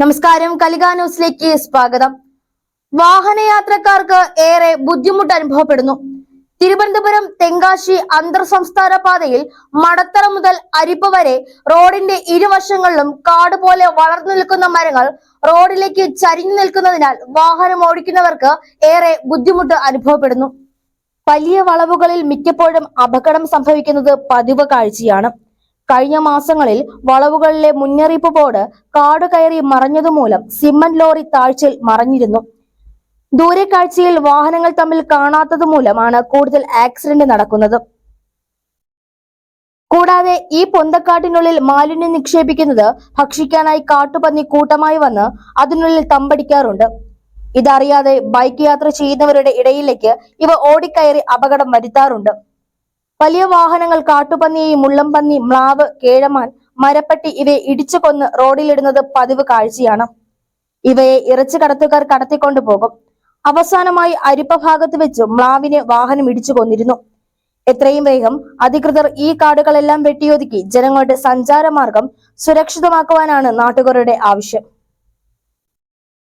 നമസ്കാരം. കലിക ന്യൂസിലേക്ക് സ്വാഗതം. വാഹനയാത്രക്കാർക്ക് ഏറെ ബുദ്ധിമുട്ട് അനുഭവപ്പെടുന്നു. തിരുവനന്തപുരം തെങ്കാശി അന്തർ സംസ്ഥാന പാതയിൽ മടത്തറ മുതൽ അരിപ്പ വരെ റോഡിന്റെ ഇരുവശങ്ങളിലും കാട് പോലെ വളർന്നു നിൽക്കുന്ന മരങ്ങൾ റോഡിലേക്ക് ചരിഞ്ഞു നിൽക്കുന്നതിനാൽ വാഹനം ഓടിക്കുന്നവർക്ക് ഏറെ ബുദ്ധിമുട്ട് അനുഭവപ്പെടുന്നു. വലിയ വളവുകളിൽ മിക്കപ്പോഴും അപകടം സംഭവിക്കുന്നത് പതിവ് കാഴ്ചയാണ്. കഴിഞ്ഞ മാസങ്ങളിൽ വളവുകളിലെ മുന്നറിയിപ്പ് ബോർഡ് കാട് കയറി മറഞ്ഞതുമൂലം സിമന്റ് ലോറി താഴ്ചയിൽ മറഞ്ഞിരുന്നു. ദൂരക്കാഴ്ചയിൽ വാഹനങ്ങൾ തമ്മിൽ കാണാത്തതുമൂലമാണ് കൂടുതൽ ആക്സിഡന്റ് നടക്കുന്നത്. കൂടാതെ ഈ പൊന്തക്കാട്ടിനുള്ളിൽ മാലിന്യം നിക്ഷേപിക്കുന്നത് ഭക്ഷിക്കാനായി കാട്ടുപന്നി കൂട്ടമായി വന്ന് അതിനുള്ളിൽ തമ്പടിക്കാറുണ്ട്. ഇതറിയാതെ ബൈക്ക് യാത്ര ചെയ്യുന്നവരുടെ ഇടയിലേക്ക് ഇവ ഓടിക്കയറി അപകടം വരുത്താറുണ്ട്. വലിയ വാഹനങ്ങൾ കാട്ടുപന്നിയെയും മുള്ളംപന്നി മ്ലാവ് കേഴമാൻ മരപ്പട്ടി ഇവയെ ഇടിച്ചു കൊന്ന് റോഡിലിടുന്നത് പതിവ് കാഴ്ചയാണ്. ഇവയെ ഇറച്ചി കടത്തുകാർ കടത്തിക്കൊണ്ടു പോകും. അവസാനമായി അരിപ്പ ഭാഗത്ത് വെച്ച് മ്ലാവിനെ വാഹനം ഇടിച്ചു കൊന്നിരുന്നു. എത്രയും വേഗം അധികൃതർ ഈ കാടുകളെല്ലാം വെട്ടിയൊതുക്കി ജനങ്ങളുടെ സഞ്ചാരമാർഗം സുരക്ഷിതമാക്കുവാനാണ് നാട്ടുകാരുടെ ആവശ്യം.